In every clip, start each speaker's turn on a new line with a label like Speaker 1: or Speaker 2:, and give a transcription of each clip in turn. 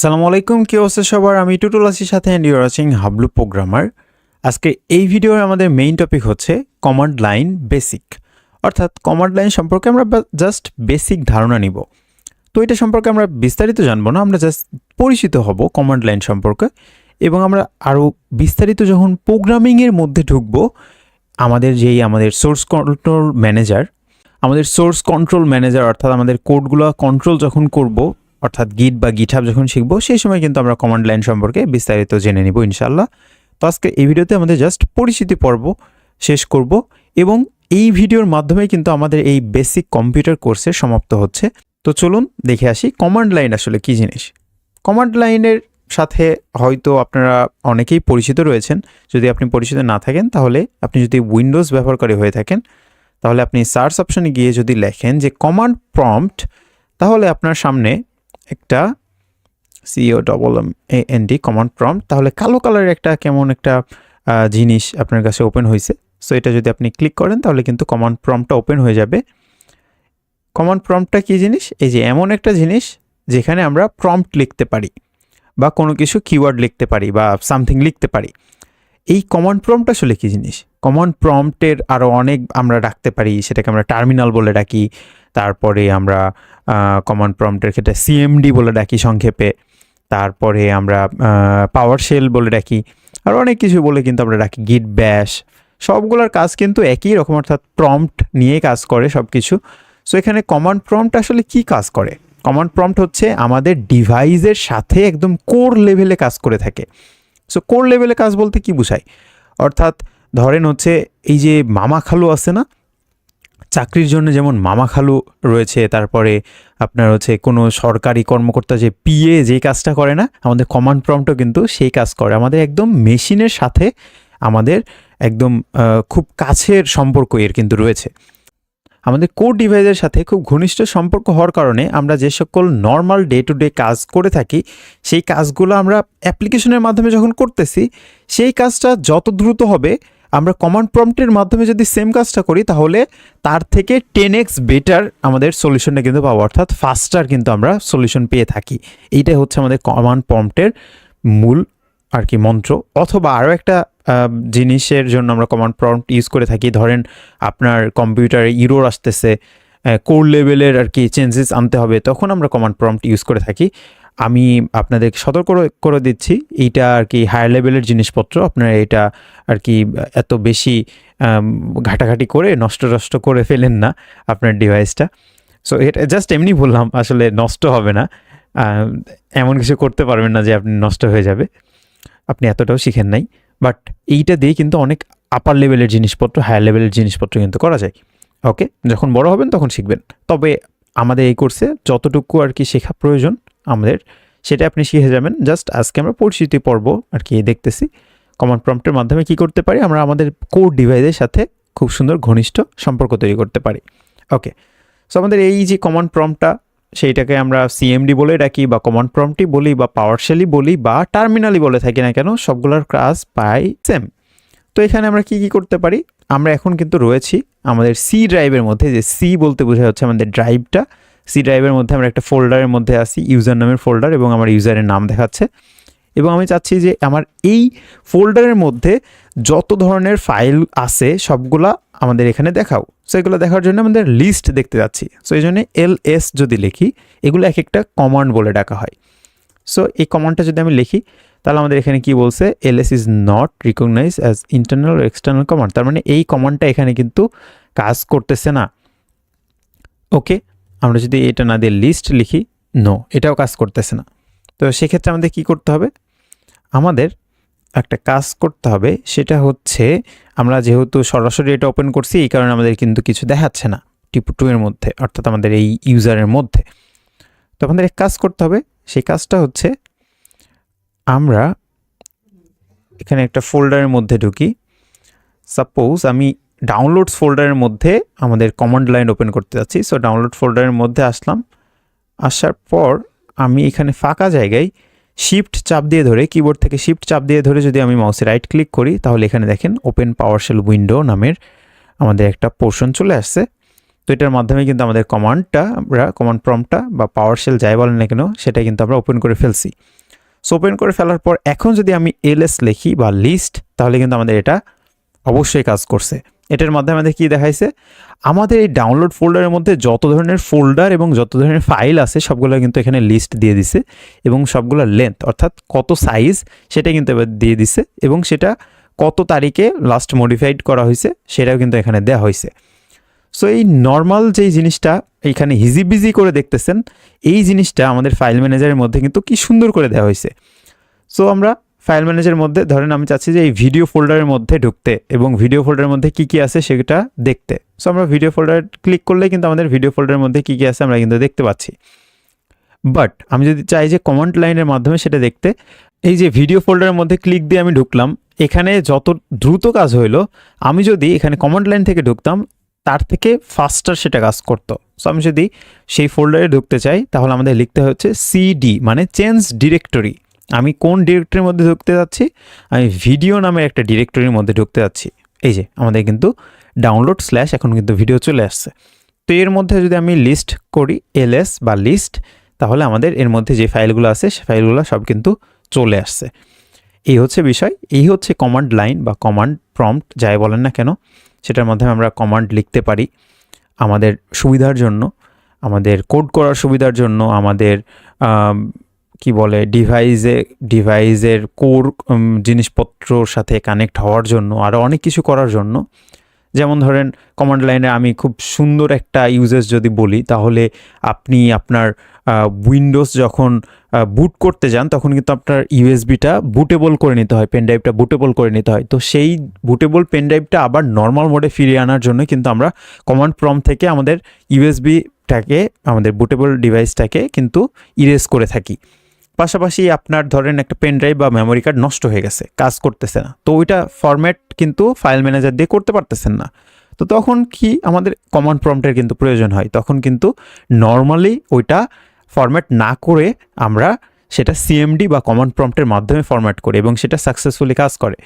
Speaker 1: সালামু আলাইকুম, কি অবস্থা সবার? আমি টুটুল আসির সাথে and you're watching Hablu programmer আজকে এই ভিডিওর আমাদের মেইন টপিক হচ্ছে কমান্ড লাইন বেসিক অর্থাৎ কমান্ড লাইন সম্পর্কে আমরা জাস্ট বেসিক ধারণা নিব। তো এটা সম্পর্কে আমরা বিস্তারিত জানব না, আমরা জাস্ট পরিচিত হব কমান্ড লাইন সম্পর্কে। এবং আমরা আরও বিস্তারিত যখন প্রোগ্রামিংয়ের মধ্যে ঢুকবো, আমাদের যেই আমাদের সোর্স কন্ট্রোল ম্যানেজার আমাদের সোর্স কন্ট্রোল ম্যানেজার অর্থাৎ আমাদের কোডগুলো কন্ট্রোল যখন করব অর্থাৎ গিট বা গিটহাব যখন শিখব, সেই সময় কিন্তু আমরা কমান্ড লাইন সম্পর্কে বিস্তারিত জেনে নিব ইনশাল্লাহ তো আজকে এই ভিডিওতে আমাদের জাস্ট পরিচিতি পর্ব শেষ করব এবং এই ভিডিওর মাধ্যমে কিন্তু আমাদের এই বেসিক কম্পিউটার কোর্সের সমাপ্ত হচ্ছে। তো চলুন দেখে আসি কমান্ড লাইন আসলে কী জিনিস? কমান্ড লাইনের সাথে হয়তো আপনারা অনেকেই পরিচিত রয়েছেন। যদি আপনি পরিচিত না থাকেন, তাহলে আপনি যদি উইন্ডোজ ব্যবহারকারী হয়ে থাকেন, তাহলে আপনি সার্চ অপশনে গিয়ে যদি লেখেন যে কমান্ড প্রম্পট তাহলে আপনার সামনে একটা C O double M A N D command prompt তাহলে কালো কালারের একটা কেমন একটা জিনিস আপনার কাছে ওপেন হয়েছে। সো এটা যদি আপনি ক্লিক করেন, তাহলে কিন্তু কমান্ড প্রম্পটটা ওপেন হয়ে যাবে। কমান্ড প্রম্পটটা কী জিনিস? এই যে এমন একটা জিনিস যেখানে আমরা প্রম্পট লিখতে পারি বা কোনো কিছু কিওয়ার্ড লিখতে পারি বা সামথিং লিখতে পারি। এই কমান্ড প্রম্পট আসলে কী জিনিস? কমান্ড প্রম্পটের আরও অনেক আমরা ডাকতে পারি, সেটাকে আমরা টার্মিনাল বলে ডাকি তারপরে আমরা কমান্ড প্রম্পটের ক্ষেত্রে সিএমডি বলে ডাকি সংক্ষেপে, তারপরে আমরা পাওয়ার শেল বলে ডাকি আর অনেক কিছু বলে কিন্তু আমরা ডাকি গিট ব্যাশ সবগুলোর কাজ কিন্তু একই রকম, অর্থাৎ প্রম্পট নিয়ে কাজ করে সব কিছু সো এখানে কমান্ড প্রম্পট আসলে কি কাজ করে? কমান্ড প্রম্পট হচ্ছে আমাদের ডিভাইসের সাথে একদম কোর লেভেলে কাজ করে থাকে সো কোর লেভেলে কাজ বলতে কি বোঝায়? অর্থাৎ ধরেন হচ্ছে এই যে মামা খালু আছে না? চাকরির জন্য যেমন মামা খালু রয়েছে, তারপরে আপনার হচ্ছে কোনো সরকারি কর্মকর্তা যে পিএ যে কাজটা করে না, আমাদের কমান্ড প্রম্পটও কিন্তু সেই কাজ করে। আমাদের একদম মেশিনের সাথে আমাদের একদম খুব কাছের সম্পর্ক এর কিন্তু রয়েছে। আমাদের কোর ডিভাইসের সাথে খুব ঘনিষ্ঠ সম্পর্ক হওয়ার কারণে আমরা যে সকল নর্মাল ডে টু ডে কাজ করে থাকি, সেই কাজগুলো আমরা অ্যাপ্লিকেশনের মাধ্যমে যখন করতেছি, সেই কাজটা যত দ্রুত হবে আমরা কমান্ড প্রম্পটের মাধ্যমে যদি সেম কাজটা করি, তাহলে তার থেকে টেন এক্স বেটার আমাদের সলিউশনটা কিন্তু পাবো। অর্থাৎ ফাস্টার কিন্তু আমরা সলিউশন পেয়ে থাকি। এইটাই হচ্ছে আমাদের কমান্ড প্রম্পটের মূল আর কি মন্ত্র। অথবা আরও একটা জিনিসের জন্য আমরা কমান্ড প্রম্পট ইউজ করে থাকি। ধরেন আপনার কম্পিউটারে ইরোর আসতেছে কোর লেভেলের আর কি চেঞ্জেস আনতে হবে, তখন আমরা কমান্ড প্রম্পট ইউজ করে থাকি। আমি আপনাদের সতর্ক করে- দিচ্ছি। এইটা আর কি হায়ার লেভেলের জিনিসপত্র। আপনারা এটা আর কি এত বেশি ঘাটাঘাটি করে নষ্ট নষ্ট করে ফেলেন না আপনার ডিভাইসটা সো এটা জাস্ট এমনি বললাম, আসলে নষ্ট হবে না। এমন কিছু করতে পারবেন না যে আপনি নষ্ট হয়ে যাবে। আপনি এতটাও শিখেন নাই। বাট এইটা দিয়ে কিন্তু অনেক আপার লেভেলের জিনিসপত্র হায়ার লেভেলের জিনিসপত্র কিন্তু করা যায়। ওকে যখন বড় হবেন তখন শিখবেন। তবে আমাদের এই কোর্সে যতটুকু আর কি শেখা প্রয়োজন আমাদের, সেটা আপনি শিখে যাবেন। জাস্ট আজকে আমরা পরিচিতি পর্ব আর কি দেখতেছি। কমান্ড প্রম্পটের মাধ্যমে কি করতে পারি? আমরা আমাদের কোর ডিভাইসের সাথে খুব সুন্দর ঘনিষ্ঠ সম্পর্ক তৈরি করতে পারি। ওকে সো আমাদের এই যে কমান্ড প্রম্পটটা সেইটাকে আমরা সিএমডি বলে ডাকি বা কমান্ড প্রম্পটই বলি বা পাওয়ারশেলই বলি বা টার্মিনালই বলে থাকি না কেন, সবগুলোর কাজ পাই সেম তো এখানে আমরা কি কি করতে পারি? আমরা এখন কিন্তু রয়েছি আমাদের সি ড্রাইভের মধ্যে, যে সি বলতে বোঝা হচ্ছে আমাদের ড্রাইভটা সি ড্রাইভের মধ্যে আমরা একটা ফোল্ডারের মধ্যে আসি ইউজার নামের ফোল্ডার এবং আমার ইউজারের নাম দেখাচ্ছে। এবং আমি চাচ্ছি যে আমার এই ফোল্ডারের মধ্যে যত ধরনের ফাইল আছে, সবগুলা আমাদের এখানে দেখাও। সো এগুলো দেখার জন্য আমাদের লিস্ট দেখতে যাচ্ছি। সো এই জন্য এল এস যদি লিখি, এগুলো এক একটা কমান্ড বলে ডাকা হয়। সো এই কমান্ডটা যদি আমি লিখি, তাহলে আমাদের এখানে কি বলছে? L S is not recognize as internal external command তার মানে এই কমান্ডটা এখানে কিন্তু কাজ করতেছে না। ওকে আমরা যদি এটা না দিয়ে লিস্ট লিখি নো এটাও কাজ করতেছে না। তো সেক্ষেত্রে আমাদের কি করতে হবে? আমাদের একটা কাজ করতে হবে, সেটা হচ্ছে আমরা যেহেতু সরাসরি এটা ওপেন করছি, এই কারণে আমাদের কিন্তু কিছু দেখাচ্ছে না টিপু টু এর মধ্যে, অর্থাৎ আমাদের এই ইউজারের মধ্যে। তো আমাদের এক কাজ করতে হবে, সেই কাজটা হচ্ছে আমরা এখানে একটা ফোল্ডারের মধ্যে ঢুকি। সাপোজ আমি ডাউনলোডস ফোল্ডারের মধ্যে আমাদের কমান্ড লাইন ওপেন করতে যাচ্ছি। সো ডাউনলোড ফোল্ডারের মধ্যে আসলাম। আসার পর আমি এখানে ফাঁকা জায়গায় শিফট চাপ দিয়ে ধরে কিবোর্ড থেকে শিফট চাপ দিয়ে ধরে যদি আমি মাউসে রাইট ক্লিক করি, তাহলে এখানে দেখেন ওপেন পাওয়ারশেল উইন্ডো নামের আমাদের একটা পোর্শন চলে আসছে। তো এটার মাধ্যমে কিন্তু আমাদের কমান্ডটা আমরা কমান্ড প্রম্পটটা বা পাওয়ার সেল যাই বলেন না কেন, সেটা কিন্তু আমরা ওপেন করে ফেলছি। সো ওপেন করে ফেলার পর এখন যদি আমি এলএস লিখি বা লিস্ট তাহলে কিন্তু আমাদের এটা অবশ্যই কাজ করছে। এটার মাধ্যমে আমাদের কী দেখাইছে? আমাদের এই ডাউনলোড ফোল্ডারের মধ্যে যত ধরনের ফোল্ডার এবং যত ধরনের ফাইল আছে, সবগুলো কিন্তু এখানে লিস্ট দিয়ে দিছে এবং সবগুলোর লেন্থ অর্থাৎ কত সাইজ সেটা কিন্তু এবার দিয়ে দিছে এবং সেটা কত তারিখে লাস্ট মডিফাইড করা হয়েছে সেটাও কিন্তু এখানে দেওয়া হয়েছে। সো এই নর্মাল যেই জিনিসটা এইখানে হিজিবিজি করে দেখতেছেন, এই জিনিসটা আমাদের ফাইল ম্যানেজারের মধ্যে কিন্তু কি সুন্দর করে দেওয়া হয়েছে। সো আমরা ফাইল ম্যানেজারের মধ্যে, ধরেন আমি চাচ্ছি যে এই ভিডিও ফোল্ডারের মধ্যে ঢুকতে এবং ভিডিও ফোল্ডারের মধ্যে কি কি আছে সেটা দেখতে। সো আমরা ভিডিও ফোল্ডার ক্লিক করলে কিন্তু আমাদের ভিডিও ফোল্ডারের মধ্যে কি কি আছে আমরা কিন্তু দেখতে পাচ্ছি। বাট আমি যদি চাই যে কমান্ড লাইনের মাধ্যমে সেটা দেখতে, এই যে ভিডিও ফোল্ডারের মধ্যে ক্লিক দিয়ে আমি ঢুকলাম, এখানে যত দ্রুত কাজ হইল, আমি যদি এখানে কমান্ড লাইন থেকে ঢুকতাম, তার থেকে ফাস্টার সেটা কাজ করতো। সো আমি যদি সেই ফোল্ডারে ঢুকতে চাই, তাহলে আমাদের লিখতে হচ্ছে সিডি মানে চেঞ্জ ডিরেক্টরি আমি কোন ডিরেক্টরির মধ্যে ঢুকতে যাচ্ছি? আমি ভিডিও নামের একটা ডিরেক্টরির মধ্যে ঢুকতে যাচ্ছি। এই যে আমাদের কিন্তু ডাউনলোড স্ল্যাশ এখন কিন্তু ভিডিও চলে আসছে। তো এর মধ্যে যদি আমি লিস্ট করি এলএস বা লিস্ট তাহলে আমাদের এর মধ্যে যে ফাইলগুলো আছে সে ফাইলগুলো সব কিন্তু চলে আসছে। এই হচ্ছে বিষয়। এই হচ্ছে কমান্ড লাইন বা কমান্ড প্রম্পট যাই বলেন না কেন সেটার মাধ্যমে আমরা কমান্ড লিখতে পারি আমাদের সুবিধার জন্য আমাদের কোড করার সুবিধার জন্য আমাদের আম, কি বলে ডিভাইসে ডিভাইসের কোর জিনিসপত্রর সাথে কানেক্ট হওয়ার জন্য আরও অনেক কিছু করার জন্য। যেমন ধরেন কমান্ড লাইনে আমি খুব সুন্দর একটা ইউজেস যদি বলি, তাহলে আপনি আপনার উইন্ডোজ যখন বুট করতে যান, তখন কিন্তু আপনার ইউএসবিটা বুটেবল করে নিতে হয় পেন ড্রাইভটা বুটেবল করে নিতে হয়। তো সেই বুটেবল পেন ড্রাইভটা আবার নর্মাল মোডে ফিরিয়ে আনার জন্য কিন্তু আমরা কমান্ড প্রম থেকে আমাদের ইউএসবিটাকে আমাদের বুটেবল ডিভাইসটাকে কিন্তু ইরেজ করে থাকি। পাশাপাশি আপনার ধরেন একটা পেন ড্রাইভ বা মেমোরি কার্ড নষ্ট হয়ে গেছে, কাজ করতেছে না। তো ওইটা ফরম্যাট কিন্তু ফাইল ম্যানেজার দিয়ে করতে পারতেছেন না। তো তখন কি আমাদের কমান্ড প্রম্পটের কিন্তু প্রয়োজন হয়? তখন কিন্তু নর্মালি ওইটা ফরম্যাট না করে আমরা সেটা সিএমডি বা কমান্ড প্রম্পটের মাধ্যমে ফরম্যাট করি এবং সেটা সাকসেসফুলি কাজ করে।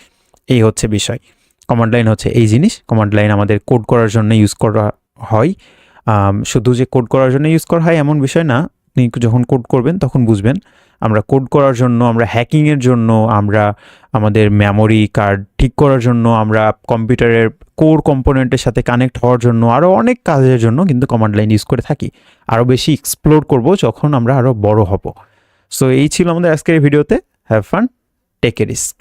Speaker 1: এই হচ্ছে বিষয়। কমান্ড লাইন হচ্ছে এই জিনিস। কমান্ড লাইন আমাদের কোড করার জন্য ইউজ করা হয়। শুধু যে কোড করার জন্য ইউজ করা হয় এমন বিষয় না আপনি যখন কোড করবেন, তখন বুঝবেন। আমরা কোড করার জন্য, আমরা হ্যাকিংয়ের জন্য, আমরা আমাদের মেমোরি কার্ড ঠিক করার জন্য, আমরা কম্পিউটারের কোর কম্পোনেন্টের সাথে কানেক্ট হওয়ার জন্য আরও অনেক কাজের জন্য কিন্তু কমান্ড লাইন ইউজ করে থাকি। আরও বেশি এক্সপ্লোর করব যখন আমরা আরও বড় হব। সো এই ছিল আমাদের আজকের ভিডিওতে have fun take a risk